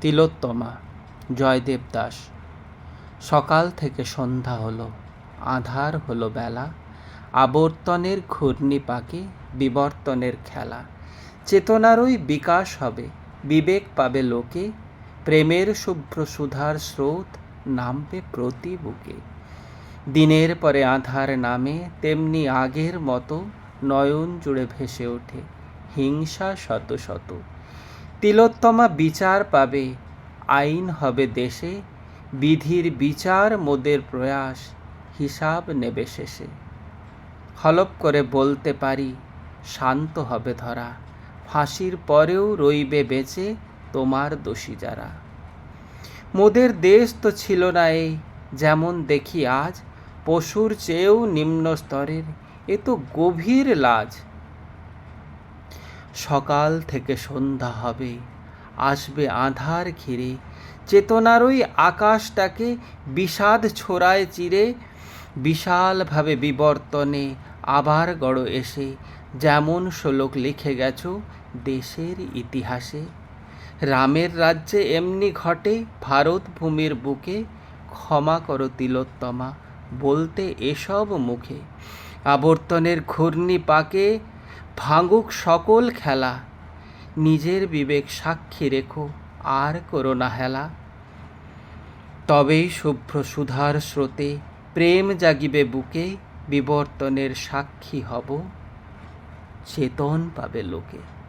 তিলোত্তমা, জয়দেব দাস। সকাল থেকে সন্ধ্যা হলো, আধার হলো বেলা, আবর্তনের ঘূর্ণি পাকে বিবর্তনের খেলা। চেতনারই বিকাশ হবে, বিবেক পাবে লোকে, প্রেমের শুভ্র সুধার স্রোত নামবে প্রতি বুকে। দিনের পরে আধার নামে, তেমনি আগের মতো নয়ন জুড়ে ভেসে ওঠে, হিংসা শত শত। তিলোত্তমা বিচার পাবে, আইন হবে দেশে, বিধির বিচার মোদের প্রয়াস, হিসাব নেবে শেষে। হলপ করে বলতে পারি, শান্ত হবে ধরা, ফাঁসির পরেও রইবে বেঁচে তোমার দোষী যারা। মোদের দেশ তো ছিল না এই যেমন দেখি আজ, পশুর চেয়েও নিম্ন স্তরের, এ তো গভীর লাজ। সকাল থেকে সন্ধ্যা হবে। আসবে আধার ঘিরে। চেতনারই আকাশটাকে বিষাদ ছোড়ায় চিরে। বিশালভাবে বিবর্তনে আবার গড় এসে। যেমন শ্লোক লিখে গেছো দেশের ইতিহাসে। রামের রাজ্যে এমনি ঘটে ভারত ভূমির বুকে। ক্ষমা করো তিলোত্তমা, বলতে এসব মুখে। আবর্তনের ঘূর্ণি পাকে ভাঙুক সকল খেলা। নিজের বিবেক সাক্ষী রেখো, আর করো না হেলা। তবেই শুভ্র সুধার স্রোতে প্রেম জাগিবে বুকে, বিবর্তনের সাক্ষী হব। চেতন পাবে লোকে।